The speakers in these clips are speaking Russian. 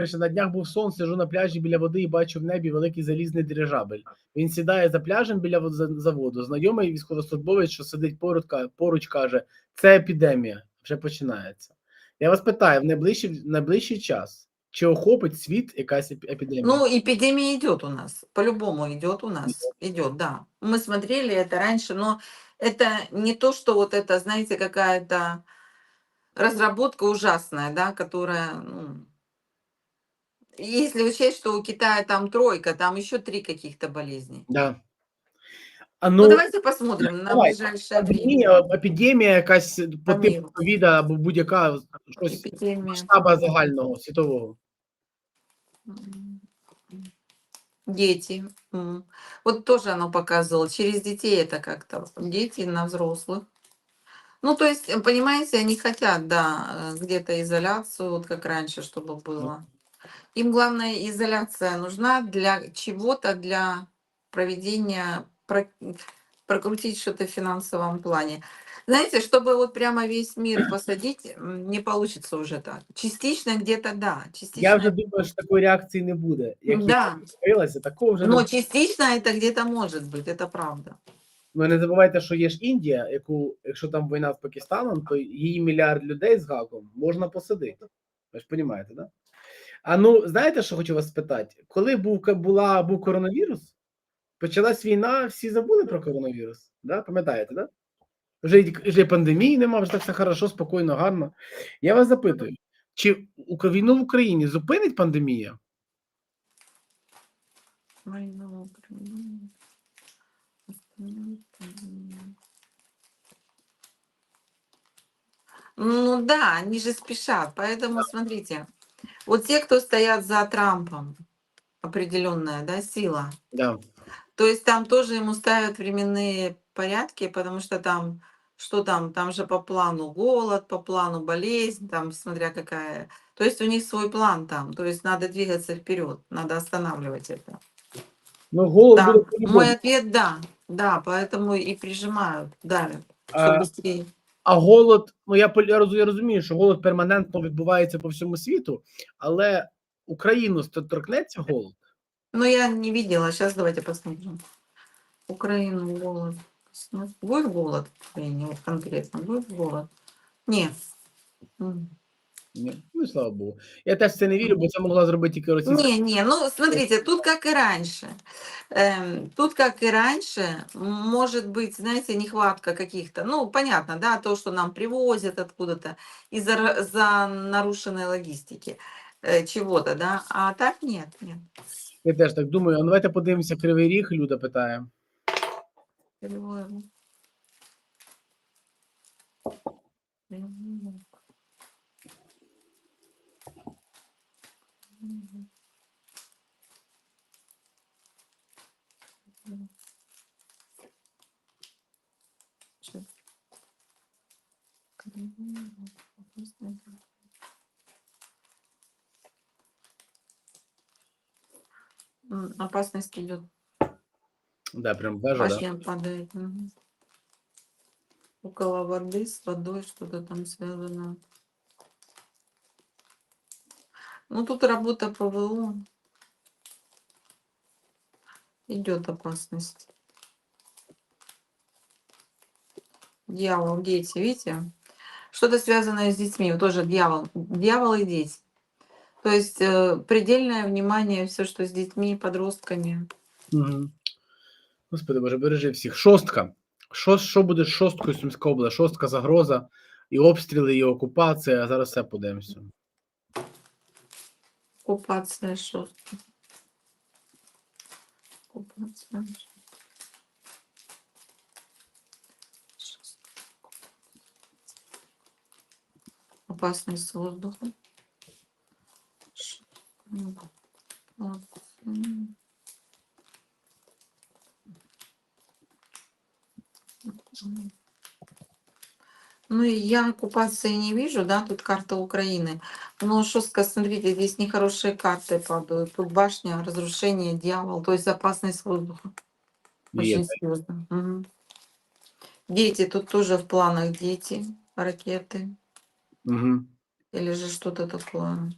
Перше, на днях був сон, сижу на пляжі біля води і бачу в небі великий залізний дирижабель. Він сідає за пляжем біля вод- за- заводу. Знайомий військовослужбовець, що сидить поруч, ка- поруч каже: це епідемія, вже починається. Я вас питаю: в найближчий, в найближчий час чи охопить світ якась еп- епідемія? Ну, эпидемия идет у нас, по-любому идет у нас, идет, да. Мы смотрели это раньше, но это не то, что вот это, знаете, какая-то разработка ужасная, да, которая, ну, если учесть, что у Китая там тройка, там еще три каких-то болезней. Да. А Ну, ну, давайте посмотрим на давай, ближайшее время. епідемія, епідемія якась по типу Пам'ятаю. ковіда або будь-яка щось Эпидемия. масштаба загального світового. М. Дети. М. Вот тоже оно показывало. Через детей это как-то. Дети на взрослых. Ну, то есть, э, понимаете, они хотят, да, э, где-то изоляцию, вот как раньше, чтобы было. Им главное изоляция нужна для чего-то, для проведения, про- прокрутить что-то в финансовом плане. Знаете, чтобы вот прямо весь мир посадить, м, не получится уже так. Частично где-то да. Частично Я вже думаю, що такої реакції не буде. Як Да. відкрилася, такого вже не Но буде. частично это где-то может быть, это правда. Ну не забувайте, що є ж Індія, яку, якщо там війна з Пакистаном, то її мільярд людей з гаком можна посадити. Ви ж розумієте, да? А ну, знаєте, що хочу вас спитати? Коли був була був коронавірус, почалась війна, всі забули про коронавірус. Да? Пам'ятаєте, да? Вже, вже пандемії нема, вже так все хорошо, спокійно, гарно. Я вас запитую, чи війну в Україні зупинить пандемія? Война в пандемию. Ну да, они же спешат. Поэтому смотрите, вот те, кто стоят за Трампом, определенная да, сила, Да. то есть там тоже ему ставят временные порядки, потому что там, что там, там же по плану голод, по плану болезнь, там смотря какая. То есть у них свой план там, то есть надо двигаться вперед, надо останавливать это. Ну, голод Да, мой ответ да, да, поэтому и прижимают, давят, А, быстрее. А голод, ну я я роз- я розумію, що голод перманентно відбувається по всьому світу, але Україну торкнеться голод. Ну я не видела, сейчас давайте посмотрим. Украину голод. Ну, Будет голод в Украине конкретно? Будет голод? Нет. М. Ні, ну слава Богу. Я теж в це не вірю, бо це могла зробити тільки російська. Не, не, ну смотрите, тут как и раньше. Эм, тут как и раньше, м, может быть, знаете, нехватка каких-то, ну, понятно, да, то, что нам привозят откуда-то из-за ра- за нарушенной логистики э, чего-то, да, а так нет, нет. Я теж так думаю. А ну, давайте подивимося Кривий Ріг, Люда питає. Кривой Рог. Опасность идет. Да, прям вежа, да. Башня падает. мгм. Около воды с водой что-то там связано. Ну, тут работа ПВО. Идет опасность. Дьявол, дети, видите? Что-то связанное с детьми. Вот Тоже дьявол. Дьявол и дети. То есть э, предельное внимание, все, что с детьми, подростками. Угу. Господи Боже, бережи всіх. Шостка. Що, що буде з шосткою Сумська область? Шостка загроза, і обстріли, і окупація. А зараз все подивимося. Оккупация шостка. Оккупация. Шостка. Опасность воздуха. Ш- м, вот, м. М. Ну, я оккупации не вижу, да, тут карта Украины. Но шестка, смотрите, здесь нехорошие карты падают. Тут башня, разрушение, дьявол, то есть опасность воздуха. Є. Очень серьезно. Мгм. Дети, тут тоже в планах дети, ракеты Угу. или же что-то такое.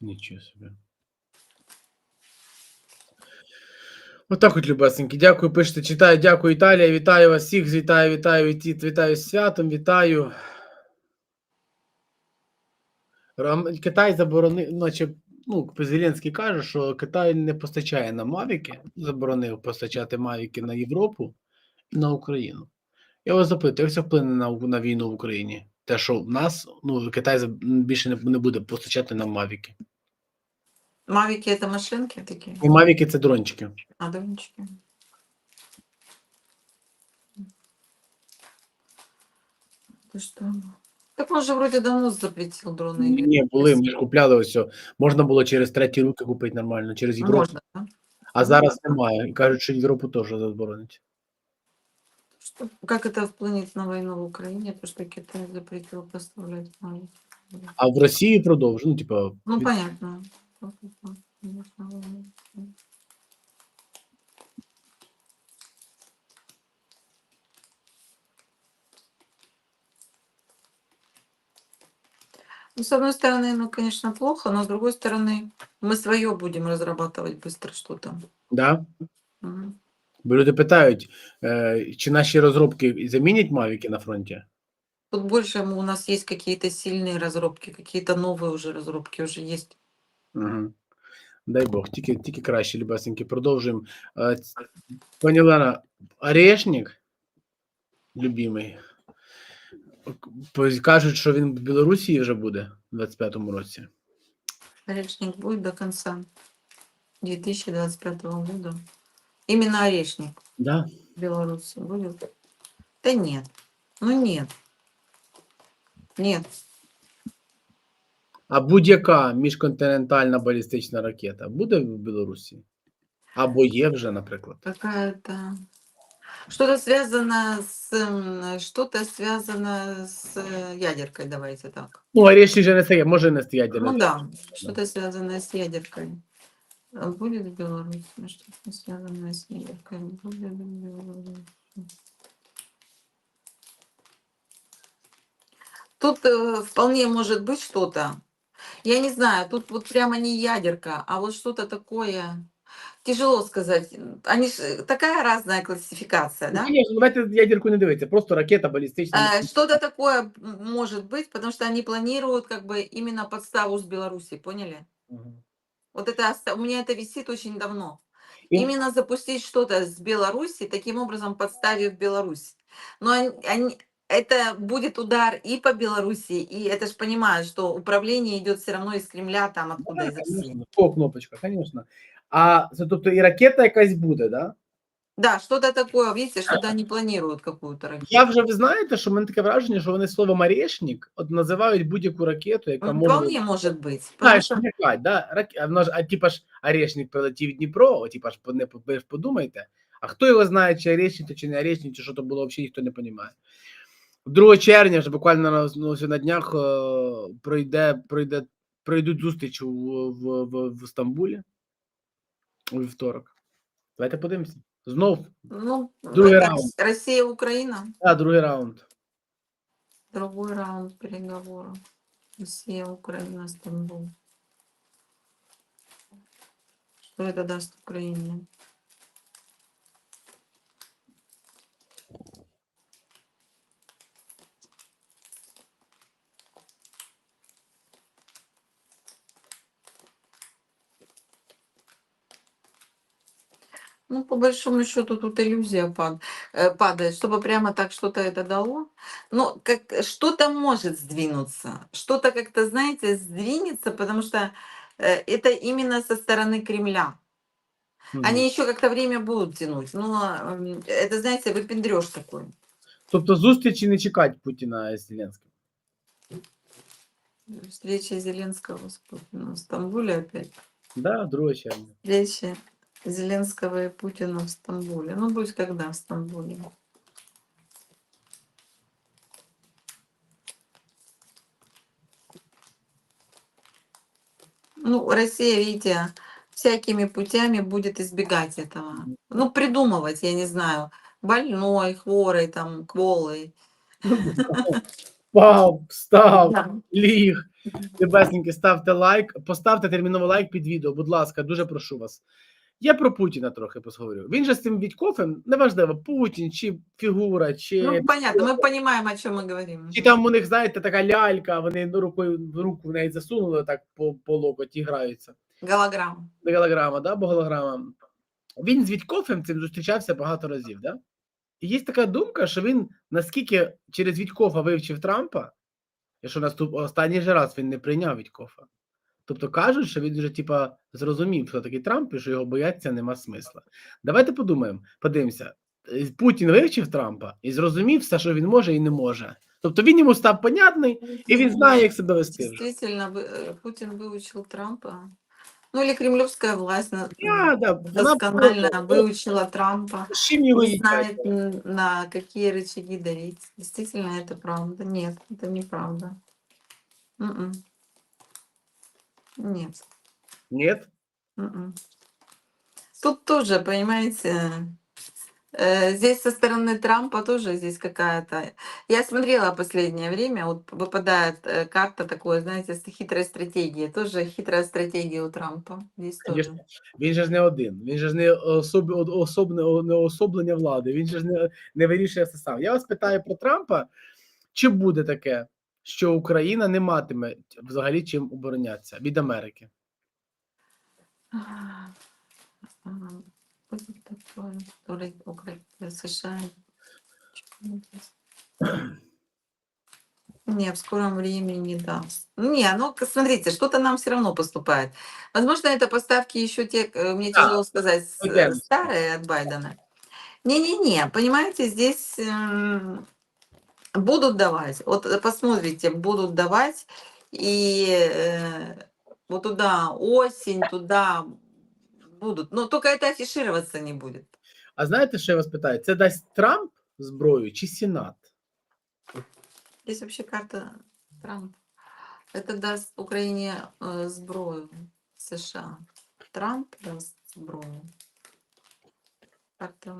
Нічого собі. Отак от, любесенькі. Дякую, пишете, читаю. Дякую, Італія. Вітаю вас всіх. Вітаю, вітаю, віті- вітаю з святом, вітаю. Китай заборонив, наче, ну, Зеленський каже, що Китай не постачає нам мавіки, заборонив постачати мавіки на Європу і на Україну. Я вас запитую, як це вплине на, на війну в Україні? Те, що в нас, ну, Китай більше не, не буде постачати нам мавіки. Мавики это машинки такие? І мавіки це дрончики. А, дрончики. Ты что? Так он же вроде давно запретил дроны. или Ні, нет? були, ми ж купляли ось. о. Можна було через треті руки купити нормально, через Європу. Можно, да? А зараз немає. І кажуть, що Європу теж заборонять. Что, как это вплынет на войну в Украине, то что Китай запретил поставлять мавики? А в Росії продовжують. Ну, типа, Ну, від- понятно. Ну, с одной стороны, ну, конечно, плохо, но с другой стороны, мы свое будем разрабатывать быстро что-то. да? Мгм. Бо люди питають, е, чи наші розробки замінять мавіки на фронті? Тут больше м- у нас есть какие-то сильные разработки, какие-то новые уже разработки уже есть. Угу. Дай Бог, тільки, тільки краще, любесеньки. Продовжуємо. Е, ц- Пані Олена, Орешник, любимий, к- кажуть, що він в Білорусі вже буде в 25-му році. Орешник будет до конца 2025 года. Именно орешник Да? в Беларуси будет. Да нет. Ну нет. Нет. А будь-яка міжконтинентальна балістична ракета буде в Білорусі? Або є вже, наприклад. Какая-то... Что-то связано с... что-то связано с э, ядеркой, давайте так. Ну, Орешник же не це, може не стоять. Ну да, что-то связанное с ядеркой. А Будет в Беларуси что-то связанное с ядеркой. Будет в Беларуси. Тут э, вполне может быть что-то. Я не знаю, тут вот прямо не ядерка, а вот что-то такое. Тяжело сказать. Они ж, такая разная классификация, да? Ні, давайте ядерку не дивитися, просто ракета балістична. Э, Что-то такое м, может быть, потому что они планируют как бы именно подставу с Беларуси, поняли? Мгм. Вот это оста- у меня это висит очень давно. И- Именно запустить что-то с Беларуси, таким образом подставив Беларусь. Но они, они- это будет удар и по Беларуси, и это же понимают, что управление идет все равно из Кремля, там откуда Да, из России. конечно, По кнопочка, звісно. А це тобто і ракета якась буде, да? Да, что-то такое, видите, что-то они планируют какую-то ракету. Я вже ви знаєте, що в мене таке враження, що вони словом «орешник» от називають будь-яку ракету, яка Ну, може Вполне может быть. потому знаєш, что- да? Рак... А, воно ж, а типа ж орешник прилетів в Дніпро, о, типа ж по- не по- ви ж подумайте. А хто його знає, чи орешник, то чи не орешник, чи що то було, взагалі ніхто не розуміє. 2 червня, вже буквально на, ну, на днях е, пройде, пройде, пройдуть зустріч в, в, в, в Стамбулі у вівторок. Давайте подивимося. Знов, Ну, Другой это раунд. Россия, Украина. а, другий раунд. Другой раунд переговоров. Россия, Украина, Стамбул. Что это даст Украине? Ну, по большому счету, тут иллюзия пад- э, падает, чтобы прямо так что-то это дало. Ну, как что-то может сдвинуться, что-то как-то, знаете, сдвинется, потому что э, это именно со стороны Кремля. Мгм. Они еще как-то время будут тянуть, но м, это, знаете, выпендрешь такой. Тобто зустрічі не чекать Путіна з Зеленським. Встреча Зеленского с Путиным в Стамбуле опять. Да, 2 червня. Встреча Зеленского и Путина в Стамбуле. Ну, будет когда в Стамбуле. Ну, Россия, видите, всякими путями будет избегать этого. Ну, придумывать, я не знаю, больной, хворый, там, кволый. Вау, встав, Да. ліг. Любесненькі, ставте лайк, поставте терміново лайк під відео, будь ласка, дуже прошу вас. Я про Путіна трохи поговорю. Він же з цим Вітькофем, неважливо, Путін, чи фігура, чи, Ну, понятно, мы понимаем, о чем мы говорим. чи там у них, знаєте, така лялька, вони рукою в руку в неї засунули так по, по локоть і граються. Голограмм. До голограма, да, бо голограма. Він з Вітькофем цим зустрічався багато разів, да? І є така думка, що він наскільки через Вітькофа вивчив Трампа, і що наступ останній же раз він не прийняв Вітькофа. Тобто кажуть, що він вже типа зрозумів, хто такий Трамп, і що його бояться нема смисла. Давайте подумаємо, подивимося. Е, Путін вивчив Трампа і зрозумів все, що він може і не може. Тобто він йому став понятний, і він знає, як себе вести. вже. Действительно, вы- э, Путин выучил Трампа. Ну или кремлевская власть на- Я, да, вона досконально просто- выучила Трампа. з чим його Не їдять? знает, м, на какие рычаги давить. Действительно, это правда. Нет, это неправда. М-м. Нет. Ні? м-м. Тут тоже, понимаете, э, здесь со стороны Трампа тоже здесь какая-то... Я смотрела последнее время, вот выпадает э, карта такой, знаете, с хитрой стратегией. Тоже хитрая стратегия у Трампа. Здесь тоже. Конечно. Він же ж не один, він же ж не особ, особне не особлення влади, він же ж не, не вирішує все сам. Я вас питаю про Трампа, чи буде таке, що Україна не матиме взагалі чим оборонятися від Америки? А, Будет такое, который Украина, США. Не, в скором времени не даст. Не, ну к- смотрите, что-то нам все равно поступает. Возможно, это поставки еще те, э, мне Да, тяжело сказать, с- ну, верно. старые от Байдена. Не-не-не, понимаете, здесь м, будут давать. Вот э, посмотрите, будут давать. И э, вот туда осень, туда будут. Но только это афишироваться не будет. А знаєте, що я вас питаю? Це дасть Трамп зброю чи Сенат? Здесь вообще карта Трамп. Это даст Украине э, сброю США. Трамп даст сброю. Карта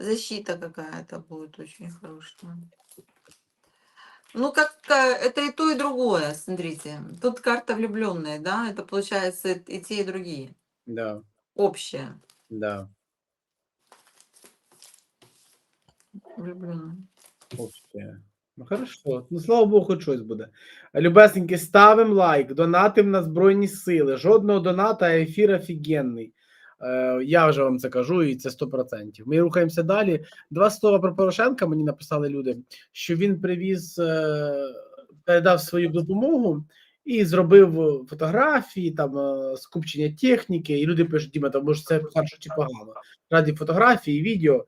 Защита какая-то будет очень хорошая. Ну, как э, это и то, и другое, смотрите. Тут карта влюбленная, да? Это получается и и те, и другие. Да, Общая да. влюбленная. Окей. Ну хорошо. Ну слава Богу, хоч щось буде. Любесеньки, ставимо лайк, донатим на Збройні Сили. Жодного доната, а ефір офігенний. Е, я вже вам це кажу, і це 100%. Ми рухаємося далі. Два слова про Порошенка мені написали люди, що він привіз, е, передав свою допомогу і зробив фотографії, там е, скупчення техніки. І люди пишуть, Діма, там може це хорошо чи погано. Раді фотографії, відео.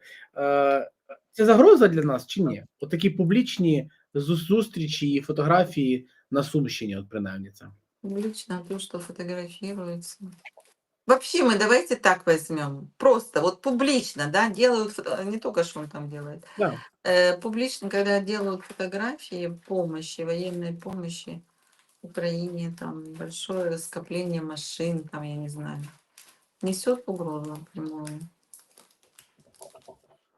Це загроза для нас чи ні? От публічні зустрічі і фотографії на Сумщині, от принаймні це. Лично то, что фотографируется. Вообще мы давайте так возьмем. Просто вот публично, да, делают, фото- не только что он там делает. Да. Э, публично, когда делают фотографии помощи, военной помощи Украине, там большое скопление машин, там, я не знаю, несет угрозу прямую.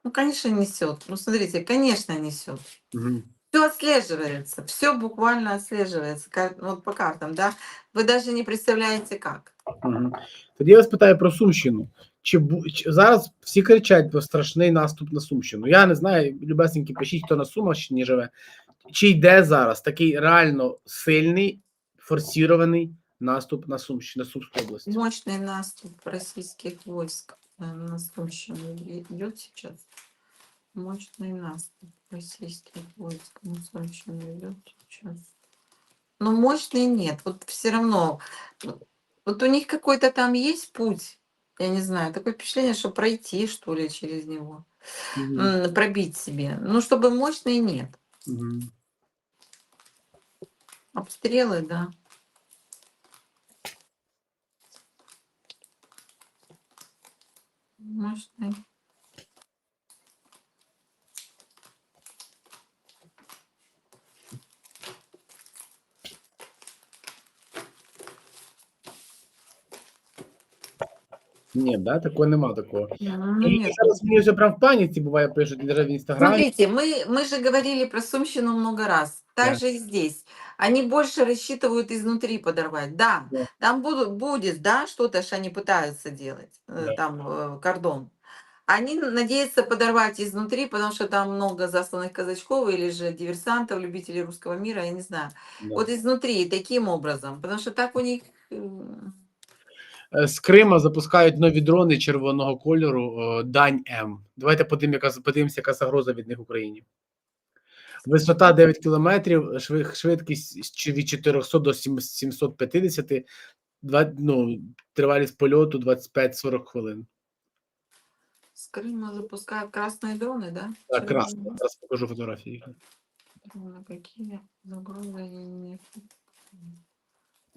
Ну, конечно, несет. Ну, смотрите, конечно, несет. Угу. Все отслеживается, все буквально отслеживается, ну, вот по картам, да. Вы даже не представляете, как. Угу. Тоді я вас питаю про Сумщину. Чи, бу- чи зараз всі кричать про страшний наступ на Сумщину? Я не знаю, любесенькі, пишіть, хто на Сумщині живе. Чи йде зараз такий реально сильний, форсірований наступ на Сумщину, на Сумську область? Мощный наступ российских войск э, на Сумщину и- идет сейчас. Мощный наступ российских войск на Сумщину идет сейчас. Но мощный нет. Вот все равно. Вот у них какой-то там есть путь. Я не знаю, такое впечатление, что пройти, что ли, через него. М, Пробить себе. Ну, чтобы мощный нет. Мгм. Обстрелы, да. Мощный. Ні, да, такого нема такого. Ну, І нет. зараз мені вже прям в паніці буває, пишуть навіть в інстаграмі. Смотрите, мы, мы же говорили про Сумщину много раз. Так Да. же и здесь. Они больше рассчитывают изнутри подорвать. Да, Да. там будут, будет, да, что-то, что они пытаются делать, э, Да. там э, кордон. Они надеются подорвать изнутри, потому что там много засланных казачков или же диверсантов, любителей русского мира, я не знаю. Да. Вот изнутри, таким образом. Потому что так у них... э, Е, З Крима запускають нові дрони червоного кольору е, Дань М. Давайте подивимося, яка, подивимося, яка загроза від них Україні. Висота 9 кілометрів, шви- швидкість чи від 400 до 7- 750, два, ну, тривалість польоту 25-40 хвилин. С Крыма запускают красные дроны, да? Так, раз, Червоные зараз покажу фотографії. дроны. Какие загрозы они...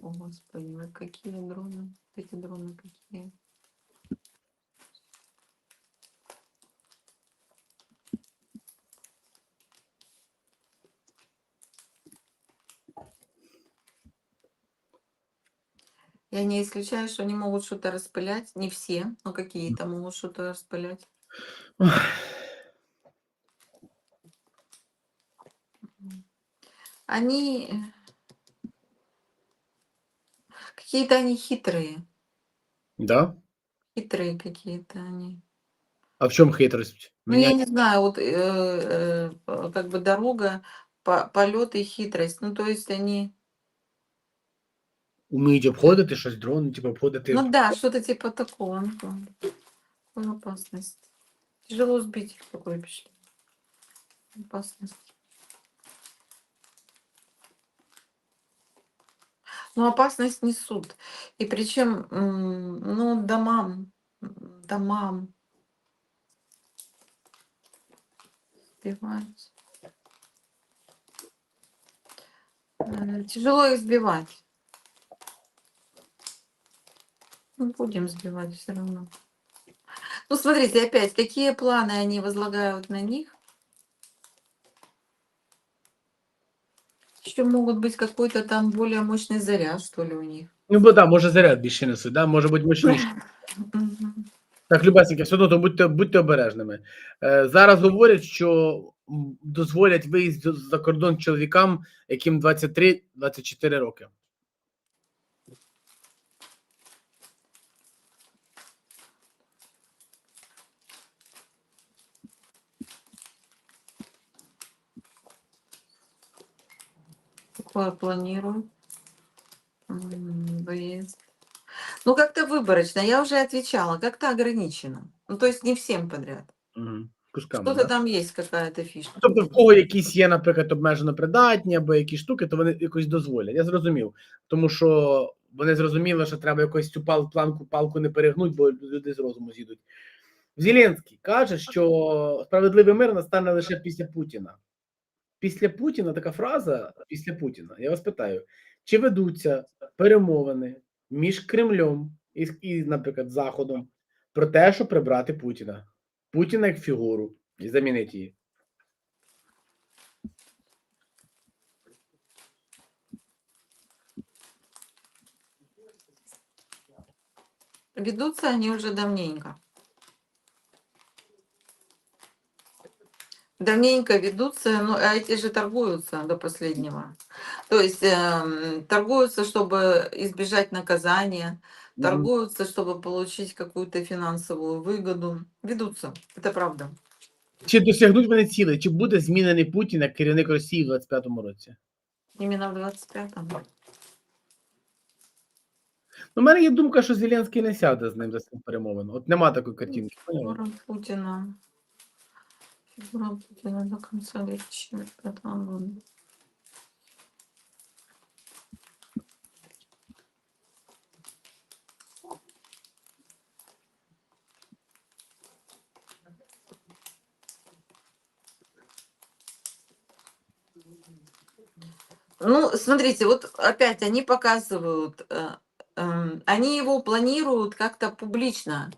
О, Господи, вот какие дроны? Эти дроны какие? Я не исключаю, что они могут что-то распылять. Не все, но какие-то могут что-то распылять. Они какие-то они хитрые, Да? хитрые какие-то они. А в чому хитрость? Ну, я Мене... не знаю, вот э, э, как бы дорога, по- полет и хитрость. Ну, то есть они, Уміють обходити щось, дрон, типу обходити. ну да, что-то типа такого. ну. Какую опасность. Тяжело сбить их такое впечатление. Опасность. Ну, опасность несут. И причем, ну, домам, домам сбивать. Тяжело их сбивать. Ну, будем сбивать все равно. Ну, смотрите, опять, какие планы они возлагают на них? Еще могут быть какой-то там более мощный заряд, что ли, у них. Ну, бо да, може заряд більше несуть, да? може бути мощніше. Так, любесеньки, все одно то будьте, будьте обережними. Е, зараз говорять, що дозволять виїзд за- за кордон чоловікам, яким 23-24 роки. Планирую? Выезд. Ну, как-то выборочно. Я уже отвечала, как-то ограничено. Ну, то есть не всем подряд. Угу. Кусками, Что-то да? там есть какая-то фишка. Тобто, в кого якісь є, наприклад, обмежено придатні або якісь штуки, то вони якось дозволять. Я зрозумів. Тому що вони зрозуміли, що треба якось цю пал, планку, палку не перегнуть, бо люди з розуму з'їдуть. Зеленський каже, що справедливий мир настане лише після Путіна. Після Путіна така фраза після Путіна. Я вас питаю, чи ведуться перемовини між Кремлем і, і наприклад, Заходом про те, щоб прибрати Путіна? Путіна як фігуру і замінити її. Ведутся они уже давненько. Давненько ведутся, ну, а эти же торгуются до последнего. То есть эм, торгуются, чтобы избежать наказания, Мгм. торгуются, чтобы получить какую-то финансовую выгоду. Ведутся, это правда. Чи досягнуть вони цілей? Чи буде змінений Путін як керівник Росії в 25-му році? Именно в 25-м. У мене є думка, що Зеленський не сяде з ним за цим перемовин. От нема такої картинки. поняли? Путина до конца 2025 года. Ну, смотрите, вот опять они показывают, э, эм, они его планируют как-то публично,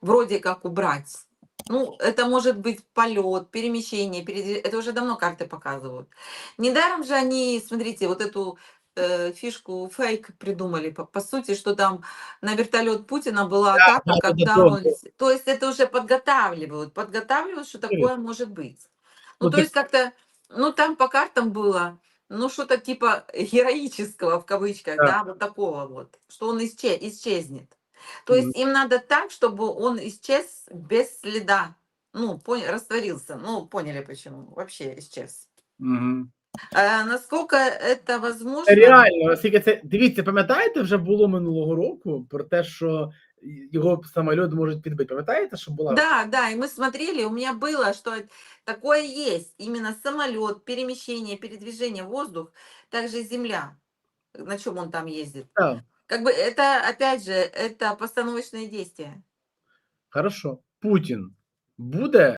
вроде как убрать. Ну, это может быть полет, перемещение, передвиж- это уже давно карты показывают. Недаром же они, смотрите, вот эту э, фишку, фейк придумали, по, по сути, что там на вертолет Путина была Да, атака, да, да, когда да, он... да. То есть это уже подготавливают, подготавливают, что такое может быть. Ну, Ну, то так- есть как-то, ну, там по картам было, ну, что-то типа героического, в кавычках, Да. да, вот такого вот, что он исче- исчезнет. То есть им надо так, чтобы он исчез без следа. Ну, понял, растворился. Ну, поняли почему. Вообще исчез. Мгм. А насколько это возможно? Реально, оскільки це дивіться, пам'ятаєте, вже було минулого року про те, що його самоліт можуть підбити. Пам'ятаєте, що була Да, да, и мы смотрели, у меня было, что такое есть. Именно самолет, перемещение, передвижение, воздух, также земля, на чем он там ездит. Так, Как бы это, опять же, это постановочное действие. Хорошо. Путін буде